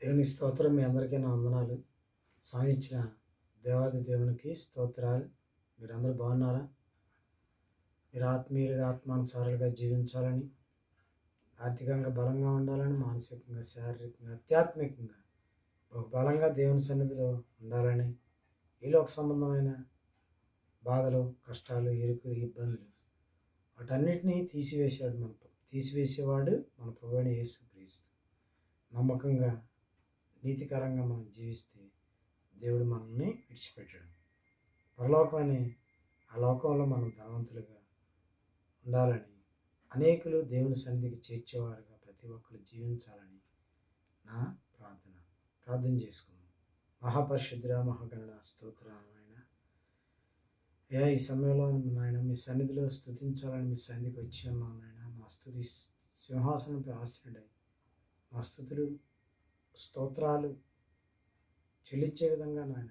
దేవుని స్తోత్రం మీ అందరికీ నా వందనాలు. స్వామి ఇచ్చిన దేవాది దేవునికి స్తోత్రాలు. మీరందరూ బాగున్నారా? మీరు ఆత్మీయులుగా ఆత్మానుసారులుగా జీవించాలని ఆర్థికంగా బలంగా ఉండాలని మానసికంగా శారీరకంగా ఆధ్యాత్మికంగా ఒక బలంగా దేవుని సన్నిధిలో ఉండాలని ఈ లోక సంబంధమైన బాధలు కష్టాలు ఇరుకులు ఇబ్బందులు వాటన్నిటినీ తీసివేసాడు మన తీసివేసేవాడు మన ప్రభువైన యేసు క్రీస్తు నమ్మకంగా నీతికరంగా మనం జీవిస్తే దేవుడు మనల్ని విడిచిపెట్టడం. పరలోకాన్ని అనే ఆ లోకంలో మనం ధనవంతులుగా ఉండాలని అనేకులు దేవుని సన్నిధికి చేర్చేవారుగా ప్రతి ఒక్కరు జీవించాలని నా ప్రార్థన. ప్రార్థన చేసుకున్నాం మహాపరిశుద్ర మహాగణ స్తోత్ర నాయన. ఏ ఈ సమయంలో నాయన మీ సన్నిధిలో స్థుతించాలని మీ సన్నిధికి వచ్చి ఉన్నాం నాయన. మా స్థుతి సింహాసనంపై ఆశ్రయుడై మా స్థుతులు స్తోత్రాలు చెల్లించే విధంగా నాయన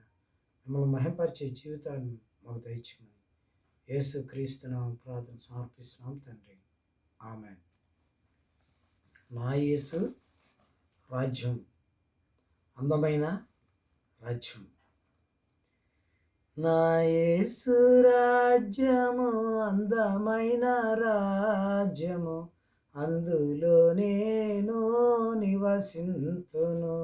మిమ్మల్ని మహింపరిచే జీవితాన్ని మాకు దయచేయమని యేసు క్రీస్తునాం ప్రార్థన సమర్పిస్తున్నాం తండ్రి. ఆమె నా యేసు రాజ్యం అందమైన రాజ్యం. నా యేసు రాజ్యము అందమైన రాజ్యము. అందులో నేను నివసింతును.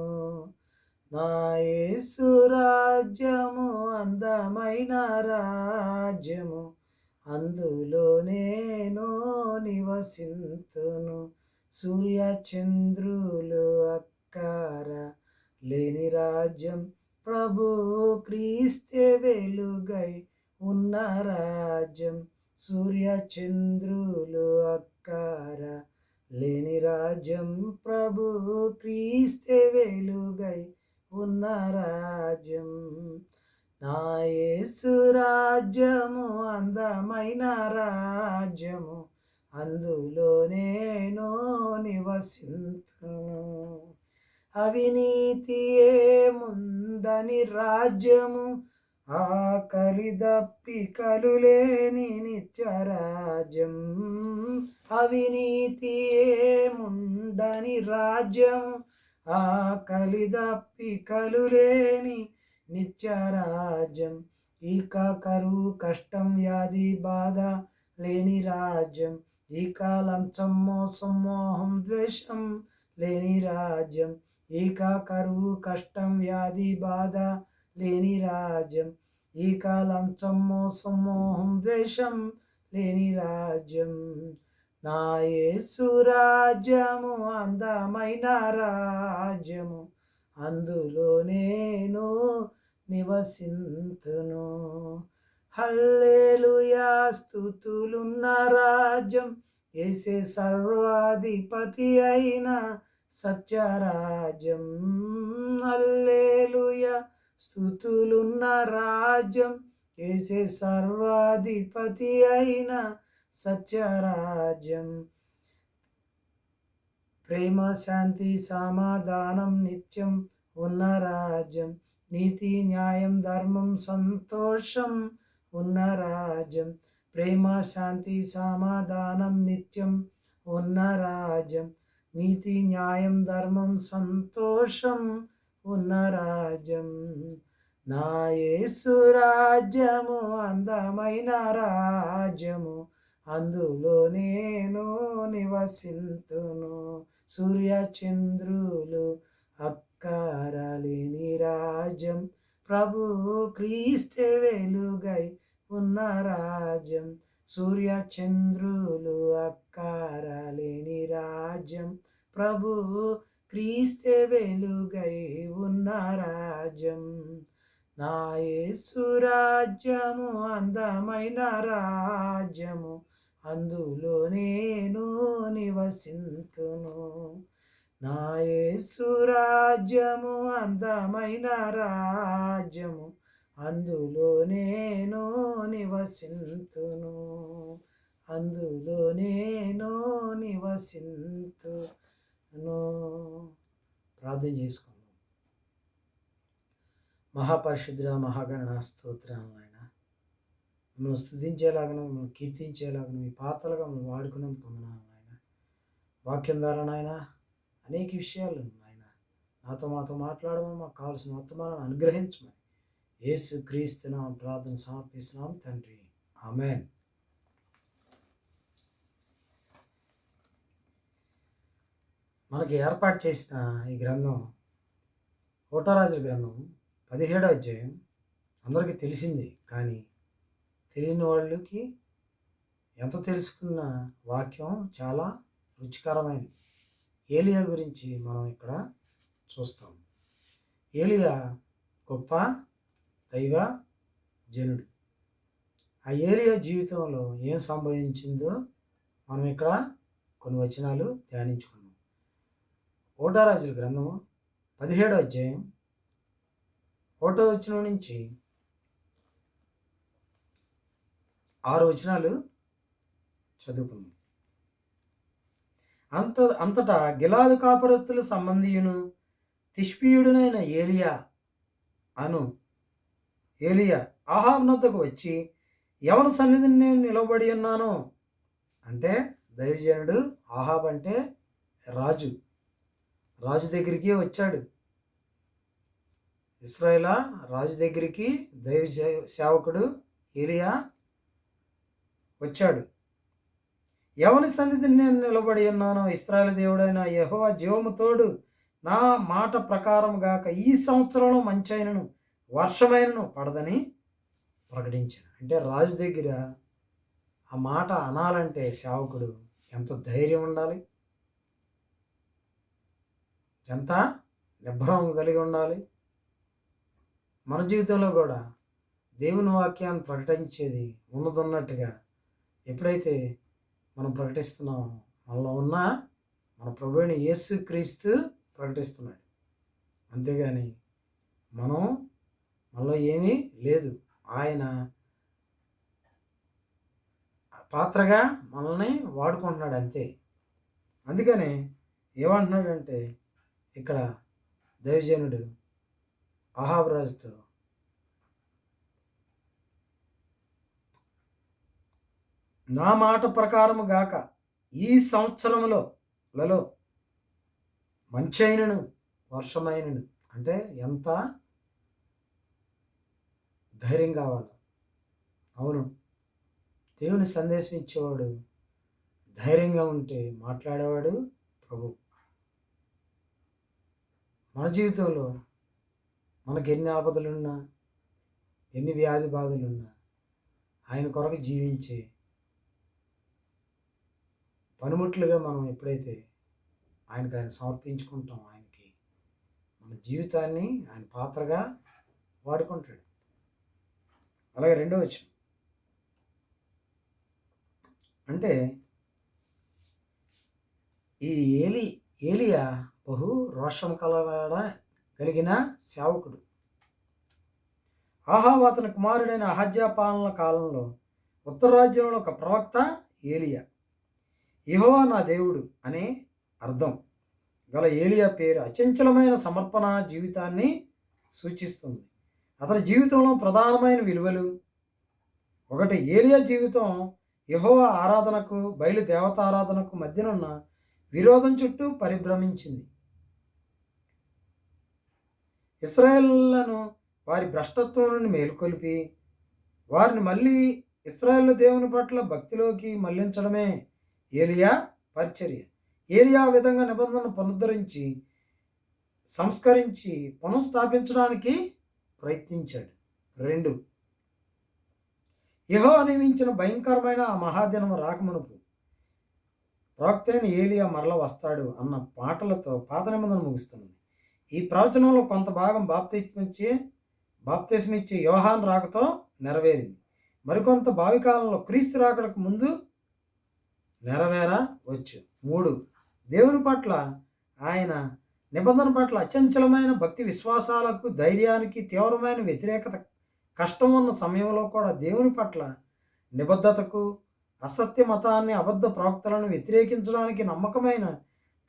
నా యేసు రాజ్యము అందమైన రాజ్యము. అందులో నేను నివసింతును. సూర్య చంద్రులు అక్కార లేని రాజ్యం ప్రభు క్రీస్తే వెలుగై ఉన్న రాజ్యం. సూర్య చంద్రులు అక్కార లేని రాజ్యం ప్రభు క్రీస్తే వెలుగై ఉన్న రాజ్యం. నా యేసు రాజ్యము అందమైన రాజ్యము అందులో నేను నివసింతును. అవినీతి ఏముందని రాజ్యము ఆకలి దప్పికలు లేని నిత్యరాజ్యం అవినీతి ఏముండని రాజ్యం. ఆకలి దప్పికలు లేని నిత్యరాజ్యం ఇక కరువు కష్టం వ్యాధి బాధ లేని రాజ్యం. ఇక లంచం మోసం మోహం ద్వేషం లేని రాజ్యం. ఇక కరువు కష్టం వ్యాధి బాధ లేని రాజ్యం ఈ లంచం మోసం మోహం ద్వేషం లేని రాజ్యం. నా యేసు రాజ్యము అందమైన రాజ్యము అందులో నేను నివసింతును. హల్లేలుయా స్థుతులున్న రాజ్యం ఏసే సర్వాధిపతి అయిన సత్యరాజ్యం. హల్లేలుయా స్థుతులున్న రాజ్యం వేసే సర్వాధిపతి అయిన సత్యరాజ్యం. ప్రేమ శాంతి సమాధానం నిత్యం ఉన్న రాజ్యం. నీతి న్యాయం ధర్మం సంతోషం ఉన్న రాజ్యం. ప్రేమ శాంతి సమాధానం నిత్యం ఉన్న రాజ్యం. నీతి న్యాయం ధర్మం సంతోషం ఉన్న రాజ్యం నా యేసు రాజ్యము అందమైన రాజ్యము. అందులో నేను నివసింతును. సూర్య చంద్రులు అక్కారలేని రాజ్యం. ప్రభు క్రీస్తే వెలుగై ఉన్న రాజ్యం సూర్య చంద్రులు అక్కారలేని రాజ్యం. ప్రభు క్రీస్తే వెలుగై ఉన్న రాజ్యం. నా యేసు రాజ్యము అందమైన రాజ్యము. అందులో నేను నివసింతును. నా యేసు రాజ్యము అందమైన రాజ్యము. అందులో నేను నివసింతును. అందులో నేను నివసింతును. ప్రార్థన చేసుకున్నాం మహాపరిశుద్ధుల మహాగణ స్తోత్రం ఆయన మిమ్మల్ని స్థుతించేలాగను మిమ్మల్ని కీర్తించేలాగను మీ పాత్రలుగా మిమ్మల్ని వాడుకున్నందుకు వందనాలు నాయన. వాక్యం ద్వారా నాయన అనేక విషయాలు నాయన. నాతో మాతో మాట్లాడమని మాకు కావాల్సిన వర్తమానాన్ని అనుగ్రహించమని యేసు క్రీస్తునాం ప్రార్థన సమర్పిస్తున్నాం తండ్రి. ఆమెన్. మనకి ఏర్పాటు చేసిన ఈ గ్రంథం కోటరాజుల గ్రంథం పదిహేడో అధ్యాయం. అందరికీ తెలిసింది కానీ తెలియని వాళ్ళకి ఎంత తెలుసుకున్న వాక్యం చాలా రుచికరమైనది. ఏలియా గురించి మనం ఇక్కడ చూస్తాం. ఏలియా గొప్ప దైవ జనుడు. ఆ ఏలియా జీవితంలో ఏం సంభవించిందో మనం ఇక్కడ కొన్ని వచనాలు ధ్యానించుకుందాం. ఓటారాజుల గ్రంథము పదిహేడో అధ్యాయం ఓటో వచనం నుంచి ఆరు వచనాలు చదువుకుందాం. అంత అంతటా గిలాదు కాపురస్తుల సంబంధియును తిష్పీయుడునైన ఏలియా అను ఏలియా ఆహాబ్ వచ్చి ఎవరి సన్నిధిని నేను నిలబడి ఉన్నాను? అంటే దైవజనుడు ఆహాబ్ అంటే రాజు. రాజు దగ్గరికి వచ్చాడు. ఇస్రాయిలా రాజు దగ్గరికి దైవ సేవకుడు ఏలియా వచ్చాడు. ఎవరి సన్నిధిని నేను నిలబడి ఉన్నానో ఇస్రాయల్ దేవుడైన యహోవా జీవముతోడు నా మాట ప్రకారం గాక ఈ సంవత్సరంలో మంచైనను వర్షమైనను పడదని ప్రకటించాను. అంటే రాజు దగ్గర ఆ మాట అనాలంటే సేవకుడు ఎంత ధైర్యం ఉండాలి? ఎంత నిబ్బరం కలిగి ఉండాలి? మన జీవితంలో కూడా దేవుని వాక్యాన్ని ప్రకటించేది ఉన్నదున్నట్టుగా ఎప్పుడైతే మనం ప్రకటిస్తున్నామో మనలో ఉన్న మన ప్రభుత్వ యేసు క్రీస్తు ప్రకటిస్తున్నాడు. అంతేగాని మనం మనలో ఏమీ లేదు. ఆయన పాత్రగా మనల్ని వాడుకుంటున్నాడు అంతే. అందుకని ఏమంటున్నాడంటే ఇక్కడ దైవజనుడు అహాబ్రాజుతో నా మాట ప్రకారము గాక ఈ సంవత్సరములో లలో మంచైనను వర్షమైనను అంటే ఎంత ధైర్యం కావాలి. అవును. దేవుని సందేశం ఇచ్చేవాడు ధైర్యంగా ఉంటే మాట్లాడేవాడు ప్రభు. మన జీవితంలో మనకు ఎన్ని ఆపదలున్నా ఎన్ని వ్యాధి బాధలున్నా ఆయన కొరకు జీవించే పనిముట్లుగా మనం ఎప్పుడైతే ఆయనకు ఆయన సమర్పించుకుంటాం ఆయనకి మన జీవితాన్ని ఆయన పాత్రగా వాడుకుంటాడు. అలాగే రెండో వచ్చిన అంటే ఈ ఏలి ఏలియా బహు రోషం కలవాడ కలిగిన సేవకుడు. ఆహాబు అతని కుమారుడైన అహజ్యా పాలన కాలంలో ఉత్తరరాజ్యంలో ఒక ప్రవక్త ఏలియా. ఇహోవా నా దేవుడు అనే అర్థం గల ఏలియా పేరు అచంచలమైన సమర్పణ జీవితాన్ని సూచిస్తుంది. అతని జీవితంలో ప్రధానమైన విలువలు ఒకటి ఏలియా జీవితం యహోవా ఆరాధనకు బయలు దేవతారాధనకు మధ్యనున్న విరోధం చుట్టూ పరిభ్రమించింది. ఇస్రాయేళ్ళను వారి భ్రష్టత్వం నుండి మేలుకొలిపి వారిని మళ్ళీ ఇస్రాయేల్ దేవుని పట్ల భక్తిలోకి మళ్ళించడమే ఏలియా పరిచర్య. ఏలియా విధంగా నిబంధనను పునరుద్ధరించి సంస్కరించి పునఃస్థాపించడానికి ప్రయత్నించాడు. రెండు. యహో నియమించిన భయంకరమైన ఆ మహాదినం రాకమునుపు ప్రవక్తైన ఏలియా మరల వస్తాడు అన్న పాటలతో పాత నిబంధన ముగుస్తున్నది. ఈ ప్రవచనంలో కొంత భాగం బాప్తిస్మిచ్చే బాప్తిస్మిచ్చే యోహాన్ రాకతో నెరవేరింది. మరికొంత భావికాలంలో క్రీస్తు రాకడకు ముందు నెరవేరవచ్చు మూడు దేవుని పట్ల ఆయన నిబంధన పట్ల అచంచలమైన భక్తి విశ్వాసాలకు ధైర్యానికి తీవ్రమైన వ్యతిరేకత కష్టం ఉన్న సమయంలో కూడా దేవుని పట్ల నిబద్ధతకు అసత్య మతాన్ని అబద్ధ ప్రవక్తలను వ్యతిరేకించడానికి నమ్మకమైన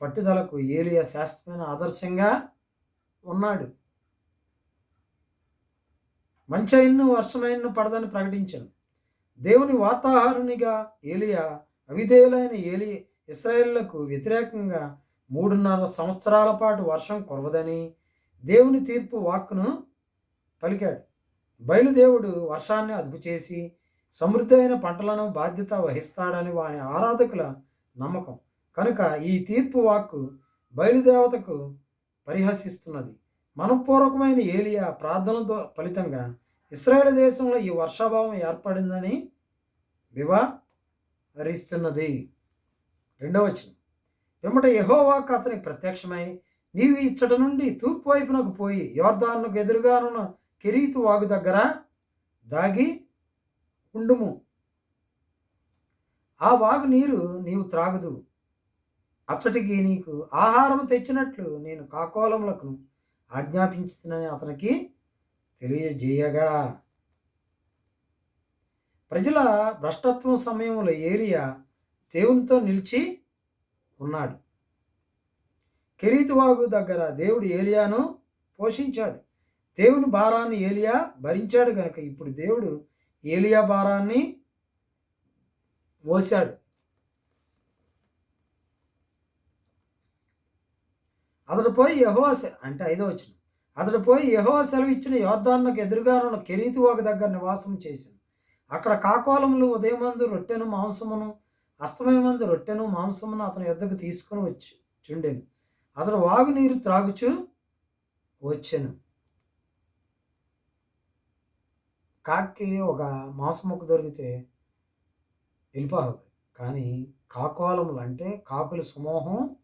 పట్టుదలకు ఏలియా శాస్త్రమైన ఆదర్శంగా ఉన్నాడు. మంచి అయిన్ను వర్షమైన్ను పడదని ప్రకటించాను దేవుని వార్తాహారునిగా ఏలియా అవిధేయులైన ఏలి ఇస్రాయేళ్ళకు వ్యతిరేకంగా మూడున్నర సంవత్సరాల పాటు వర్షం కురవదని దేవుని తీర్పు వాక్కును పలికాడు. బయలుదేవుడు వర్షాన్ని అదుపు చేసి సమృద్ధి అయిన పంటలను బాధ్యత వహిస్తాడని వారి ఆరాధకుల నమ్మకం. కనుక ఈ తీర్పు వాక్కు బయలుదేవతకు పరిహసిస్తున్నది. మనపూర్వకమైన ఏలియా ప్రార్థనతో ఫలితంగా ఇస్రాయేల్ దేశంలో ఈ వర్షాభావం ఏర్పడిందని వివరిస్తున్నది. రెండవ వచనం. వెంబట యెహోవాకు అతనికి ప్రత్యక్షమై నీవు ఇచ్చట నుండి తూర్పు వైపునకు పోయి యోర్దానుకు ఎదురుగానున్న కెరీతు వాగు దగ్గర దాగి ఉండుము. ఆ వాగు నీరు నీవు త్రాగదు అచ్చటికి నీకు ఆహారం తెచ్చినట్లు నేను కాకోలములకు ఆజ్ఞాపించుతునని అతనికి తెలియజేయగా. ప్రజల భ్రష్టత్వం సమయంలో ఏలియా దేవునితో నిలిచి ఉన్నాడు. కెరీతువాగు దగ్గర దేవుడు ఏలియాను పోషించాడు. దేవుని భారాన్ని ఏలియా భరించాడు కనుక ఇప్పుడు దేవుడు ఏలియా భారాన్ని మోసాడు అతడు పోయి యహోవా అంటే ఐదో వచ్చిన అతడు పోయి యహోవా సెలవు ఇచ్చిన యోర్దాన్నకు ఎదురుగా ఉన్న కెరీతు ఒక దగ్గర నివాసం చేశాను. అక్కడ కాకోలములు ఉదయమందు రొట్టెను మాంసమును అస్తమయమందు రొట్టెను మాంసమును అతని యొద్దకు తీసుకుని వచ్చి చుండెను. అతడు వాగు నీరు త్రాగుచు వచ్చాను. కాకి ఒక మాంసముక్క దొరికితే వెళ్ళిపోవాలి. కానీ కాకోలములు అంటే కాకుల సమూహం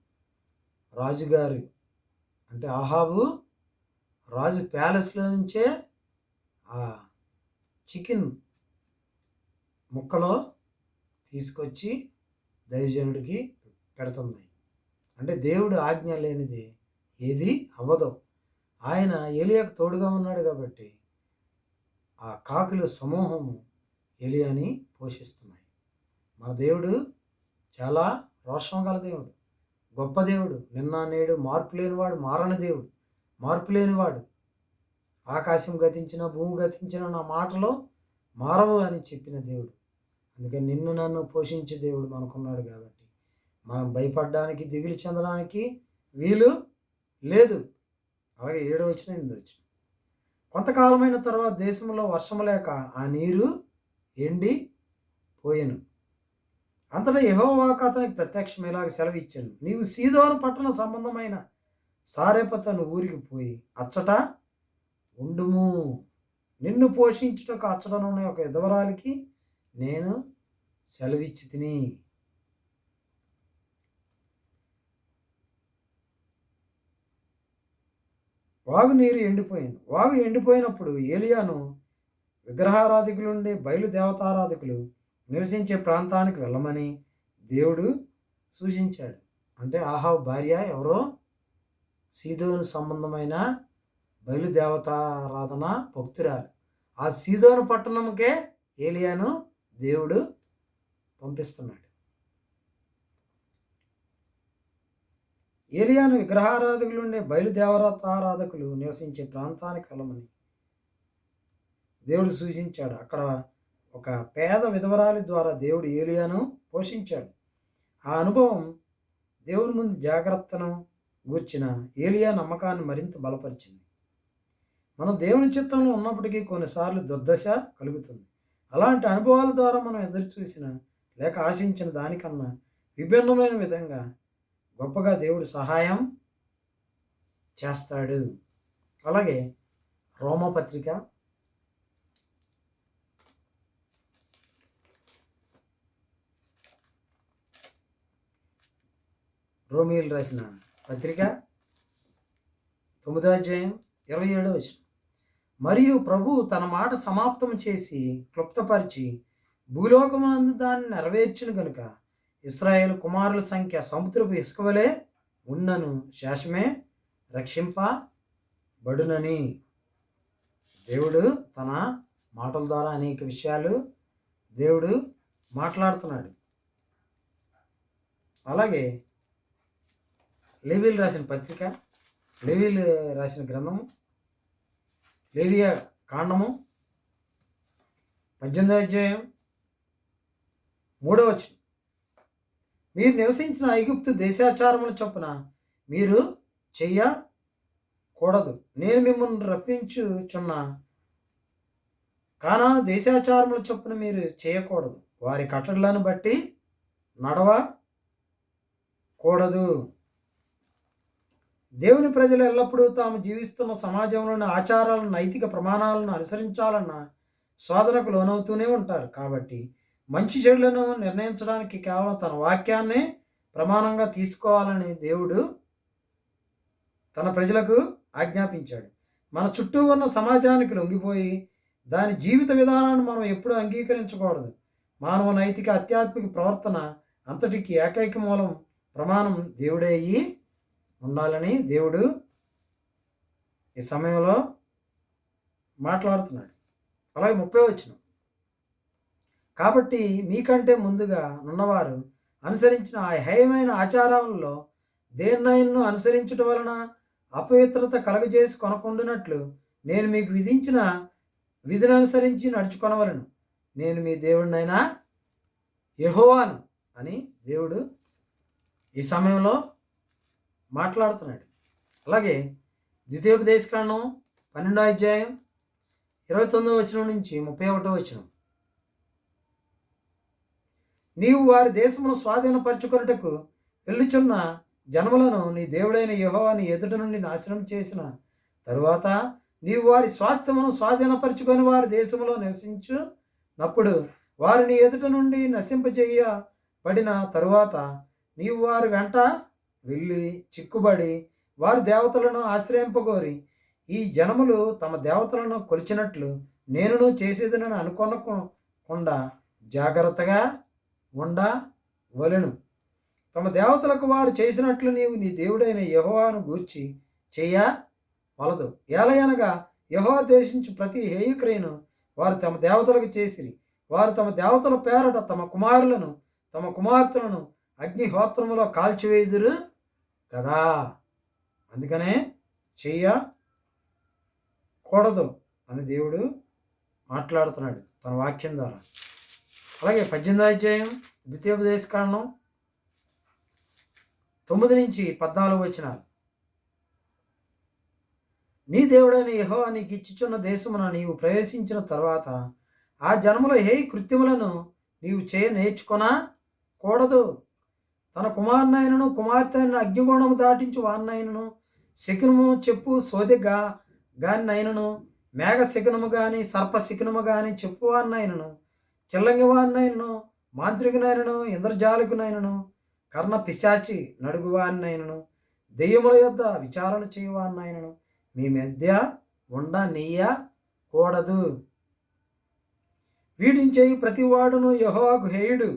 రాజుగారు అంటే ఆహాబు రాజు ప్యాలెస్లో నుంచే ఆ చికెన్ ముక్కలో తీసుకొచ్చి దైవజనుడికి పెడుతున్నాయి. అంటే దేవుడు ఆజ్ఞ లేనిది ఏది అవ్వదు. ఆయన ఏలియాకు తోడుగా ఉన్నాడు కాబట్టి ఆ కాకుల సమూహము ఎలియాని పోషిస్తున్నాయి. మన దేవుడు చాలా రోషం గల దేవుడు. గొప్ప దేవుడు. నిన్న నేడు మార్పు లేనివాడు మారని దేవుడు. మార్పు లేనివాడు. ఆకాశం గతించిన భూమి గతించిన నా మాటలో మారవు అని చెప్పిన దేవుడు. అందుకని నిన్ను నన్ను పోషించే దేవుడు మనకున్నాడు కాబట్టి. మనం భయపడడానికి దిగులు చెందడానికి వీలు లేదు. అలాగే ఏడు వచ్చిన ఎనిమిది వచ్చిన కొంతకాలమైన తర్వాత దేశంలో వర్షం లేక ఆ నీరు ఎండి పోయాను. అంతటా యహోవాక అతనికి ప్రత్యక్షం ఇలాగ సెలవిచ్చాను. నీవు సీదోను పట్టణ సంబంధమైన సారేపతను ఊరికి పోయి అచ్చట ఉండుము. నిన్ను పోషించుటకు అచ్చటనున్న ఒక ఎదవరాలికి నేను సెలవిచ్చి తిని. వాగు నీరు ఎండిపోయింది. వాగు ఎండిపోయినప్పుడు ఏలియాను విగ్రహారాధికులుండే బయలు దేవతారాధికులు నివసించే ప్రాంతానికి వెళ్ళమని దేవుడు సూచించాడు. అంటే ఆహావ్ భార్య ఎవరో? సీదోను సంబంధమైన బయలుదేవతారాధన భక్తురాలు. ఆ సీదోను పట్టణంకే ఏలియాను దేవుడు పంపిస్తున్నాడు. ఏలియాను విగ్రహారాధకులు ఉండే బయలుదేవతారాధకులు నివసించే ప్రాంతానికి వెళ్ళమని దేవుడు సూచించాడు. అక్కడ ఒక పేద విధవరాలి ద్వారా దేవుడు ఏలియాను పోషించాడు. ఆ అనుభవం దేవుని ముందు జాగ్రత్తను గూర్చిన ఏలియా నమ్మకాన్ని మరింత బలపరిచింది. మనం దేవుని చిత్తంలో ఉన్నప్పటికీ కొన్నిసార్లు దుర్దశ కలుగుతుంది. అలాంటి అనుభవాల ద్వారా మనం ఎదురు చూసిన లేక ఆశించిన దానికన్నా విభిన్నమైన విధంగా గొప్పగా దేవుడు సహాయం చేస్తాడు. అలాగే రోమపత్రిక రోమియోలు రాసిన పత్రిక తొమ్మిదో అధ్యాయం ఇరవై ఏడో వచ్చిన మరియు ప్రభు తన మాట సమాప్తం చేసి క్లుప్తపరిచి భూలోకమునందు దాన్ని నెరవేర్చును గనుక ఇస్రాయేల్ కుమారుల సంఖ్య సముద్రపు ఇసుకవలే ఉన్నను శేషమే రక్షింపబడునని. దేవుడు తన మాటల ద్వారా అనేక విషయాలు దేవుడు మాట్లాడుతున్నాడు. అలాగే లేవీలు రాసిన పత్రిక లేవీలు రాసిన గ్రంథము లేవియ కాండము పద్దెనిమిదో అధ్యాయం మూడవ వచ్చిన మీరు నివసించిన ఐగుప్తు దేశాచారముల చొప్పున మీరు చెయ్యకూడదు నేను మిమ్మల్ని రప్పించుచున్న. కానా దేశాచారముల చొప్పున మీరు చేయకూడదు. వారి కట్టడలను బట్టి నడవకూడదు. దేవుని ప్రజలు ఎల్లప్పుడూ తాము జీవిస్తున్న సమాజంలోని ఆచారాలను నైతిక ప్రమాణాలను అనుసరించాలన్న శోధనకు లోనవుతూనే ఉంటారు. కాబట్టి మంచి చెడులను నిర్ణయించడానికి కేవలం తన వాక్యాన్నే ప్రమాణంగా తీసుకోవాలని దేవుడు తన ప్రజలకు ఆజ్ఞాపించాడు. మన చుట్టూ ఉన్న సమాజానికి లొంగిపోయి దాని జీవిత విధానాన్ని మనం ఎప్పుడూ అంగీకరించకూడదు. మానవ నైతిక ఆధ్యాత్మిక ప్రవర్తన అంతటికి ఏకైక మూలం ప్రమాణం దేవుడే అయ్యి ఉండాలని దేవుడు ఈ సమయంలో మాట్లాడుతున్నాడు. అలాగే ముప్పై వచ్చిన కాబట్టి మీకంటే ముందుగా ఉన్నవారు అనుసరించిన ఆ హేయమైన ఆచారాలలో దేన్నైన్ను అనుసరించటం వలన అపవిత్రత కలగజేసి కొనకుండునట్లు నేను మీకు విధించిన విధిని అనుసరించి నడుచుకొనవలను. నేను మీ దేవుడినైనా యహోవాను అని దేవుడు ఈ సమయంలో మాట్లాడుతున్నాడు. అలాగే ద్వితీయోపదేశకాండం పన్నెండో అధ్యాయం ఇరవై తొమ్మిదో వచనం నుంచి ముప్పై ఒకటో వచనం. నీవు వారి దేశమును స్వాధీనపరచుకొనుటకు వెళ్ళుచున్న జనములను నీ దేవుడైన యహోవాని ఎదుట నుండి నాశనం చేసిన తరువాత నీవు వారి స్వాస్థ్యమును స్వాధీనపరచుకొని వారి దేశంలో నివసించునప్పుడు వారిని ఎదుట నుండి నశింపజేయబడిన తరువాత నీవు వారి వెంట వెళ్ళి చిక్కుబడి వారి దేవతలను ఆశ్రయింపగోరి. ఈ జనములు తమ దేవతలను కొలిచినట్లు నేనును చేసేదనని అనుకోనకుండా జాగ్రత్తగా ఉండవలెను తమ దేవతలకు వారు చేసినట్లు నీవు నీ దేవుడైన యహోవాను గూర్చి చేయ వలదు. ఏలయనగా యహోవా దేశించి ప్రతి హేయుక్రియను వారు తమ దేవతలకు చేసిరి. వారు తమ దేవతల పేరట తమ కుమారులను తమ కుమార్తెలను అగ్నిహోత్రములో కాల్చివేయుదురు. కదా? అందుకనే చెయ్యకూడదు అని దేవుడు మాట్లాడుతున్నాడు తన వాక్యం ద్వారా. అలాగే పద్దెనిమిదో అధ్యాయం ద్వితీయోపదేశ కారణం తొమ్మిది నుంచి పద్నాలుగు వచ్చినారు నీ దేవుడైన యహో నీకు ఇచ్చుచున్న దేశమున నీవు ప్రవేశించిన తర్వాత ఆ జన్మలో హే కృత్యములను నీవు చేయ నేర్చుకొనా కూడదు తన కుమారునైనను కుమార్తెను అగ్నిగుణము దాటించి వారినైనను శకునము చెప్పు సోదెగా గానినైనను మేఘ శకునము గాని సర్ప శకునము గాని చెప్పు వారినైనను చిల్లంగి వారినైనను మాంత్రికునైనను ఇంద్రజాలికునైనను కర్ణ పిశాచి నడుగువారినైనను దెయ్యముల యొద్ద విచారణ చేయవారినైనను మీ మధ్య ఉండ నెయ్య కూడదు. వీటిని చేయి ప్రతివాడును యహోవాకు హేయుడు.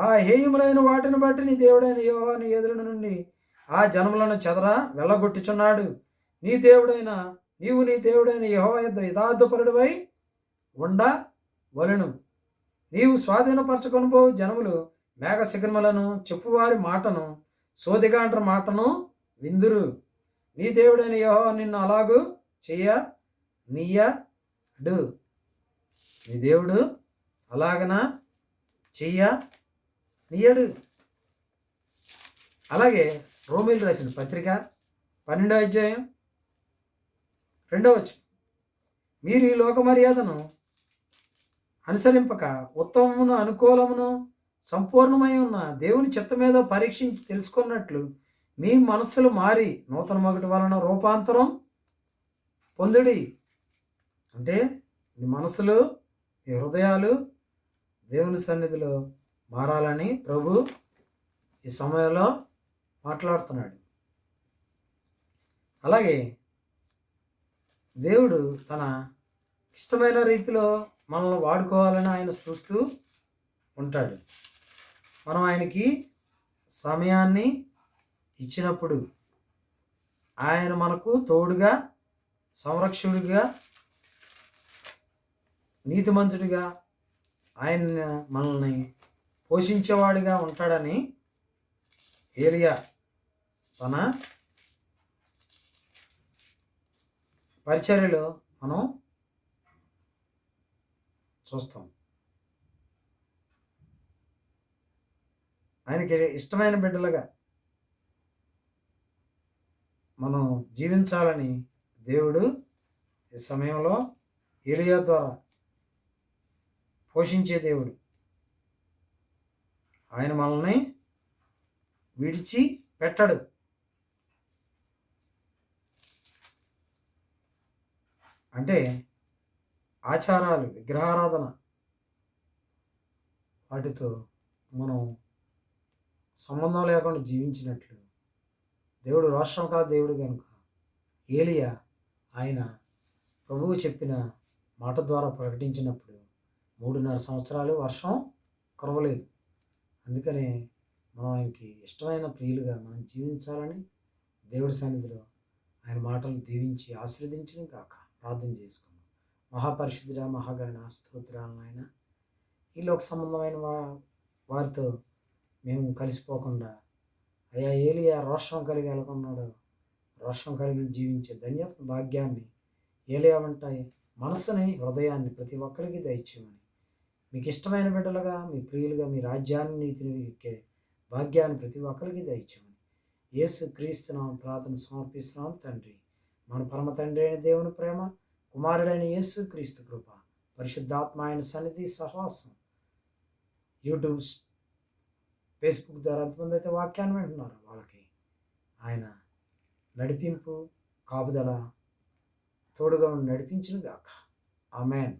ఆ హేయములైన వాటిని బట్టి నీ దేవుడైన యోహాను ఎదురుడు నుండి ఆ జనములను చెదర వెళ్ళగొట్టుచున్నాడు. నీ దేవుడైన నీవు నీ దేవుడైన యహో యొద్ద యథార్థపరుడువై ఉండ వలెను. నీవు స్వాధీనపరచుకొనిపో జనములు మేఘ శిఖరములను చెప్పువారి మాటను సోదిగాండ్ర మాటను విందురు. నీ దేవుడైన యహో నిన్ను అలాగూ చెయ్య నీయడు. నీ దేవుడు అలాగనా చెయ్య నీయడు అలాగే రోమిల్ రాసిన పత్రిక పన్నెండో అధ్యాయం రెండవ మీరు ఈ లోక మర్యాదను అనుసరింపక ఉత్తమమును అనుకూలమును సంపూర్ణమై ఉన్న దేవుని చిత్త మీద పరీక్షించి తెలుసుకున్నట్లు మీ మనస్సులు మారి నూతన మొగటి వలన రూపాంతరం పొందుడి. అంటే మీ మనసులు మీ హృదయాలు దేవుని సన్నిధిలో మారాలని ప్రభు ఈ సమయంలో మాట్లాడుతున్నాడు. అలాగే దేవుడు తన ఇష్టమైన రీతిలో మనల్ని వాడుకోవాలని ఆయన చూస్తూ ఉంటాడు. మనం ఆయనకి సమయాన్ని ఇచ్చినప్పుడు ఆయన మనకు తోడుగా సంరక్షకుడిగా నీతిమంతుడిగా ఆయన మనల్ని పోషించేవాడిగా ఉంటాడని ఏలియా తన పరిచర్యలో మనం చూస్తాం. ఆయనకి ఇష్టమైన బిడ్డలుగా మనం జీవించాలని దేవుడు ఈ సమయంలో ఏలియా ద్వారా పోషించే దేవుడు. ఆయన మనల్ని విడిచి పెట్టడు. అంటే ఆచారాలు విగ్రహారాధన వాటితో మనం సంబంధం లేకుండా జీవించినట్లు దేవుడు రాష్ట్రం కాదు దేవుడు కనుక ఏలియా ఆయన ప్రభువు చెప్పిన మాట ద్వారా ప్రకటించినప్పుడు మూడున్నర సంవత్సరాలు వర్షం కురవలేదు. అందుకనే మనం ఆయనకి ఇష్టమైన ప్రియులుగా మనం జీవించాలని దేవుడి సన్నిధిలో ఆయన మాటలు దీవించి ఆశీర్వదించడం కాక ప్రార్థన చేసుకుందాం. మహాపరిశుద్ధుడ మహాగరణ స్తోత్రాలను ఆయన ఈ లోక సంబంధమైన వా వారితో మేము కలిసిపోకుండా అయ్యా ఏలియా రోషం కలిగి వెళ్ళకున్నాడు రోషం కలిగి జీవించే ధన్యత భాగ్యాన్ని ఏలియా వంట మనస్సుని హృదయాన్ని ప్రతి ఒక్కరికి దయచేయమని మీకు ఇష్టమైన బిడ్డలుగా మీ ప్రియులుగా మీ రాజ్యాన్ని నీతిని ఎక్కే భాగ్యాన్ని ప్రతి ఒక్కరికి దయచేయమని యేసు క్రీస్తునాం ప్రార్థన సమర్పిస్తున్నాం తండ్రి. మన పరమ తండ్రి అయిన దేవుని ప్రేమ కుమారుడైన యేసు క్రీస్తు కృప పరిశుద్ధాత్మ ఆయన సన్నిధి సహవాసం. యూట్యూబ్ ఫేస్బుక్ ద్వారా ఎంతమంది అయితే వాక్యాన్ని వింటున్నారు వాళ్ళకి ఆయన నడిపింపు కాపుదల తోడుగా ఉండి నడిపించును గాక ఆమెన్.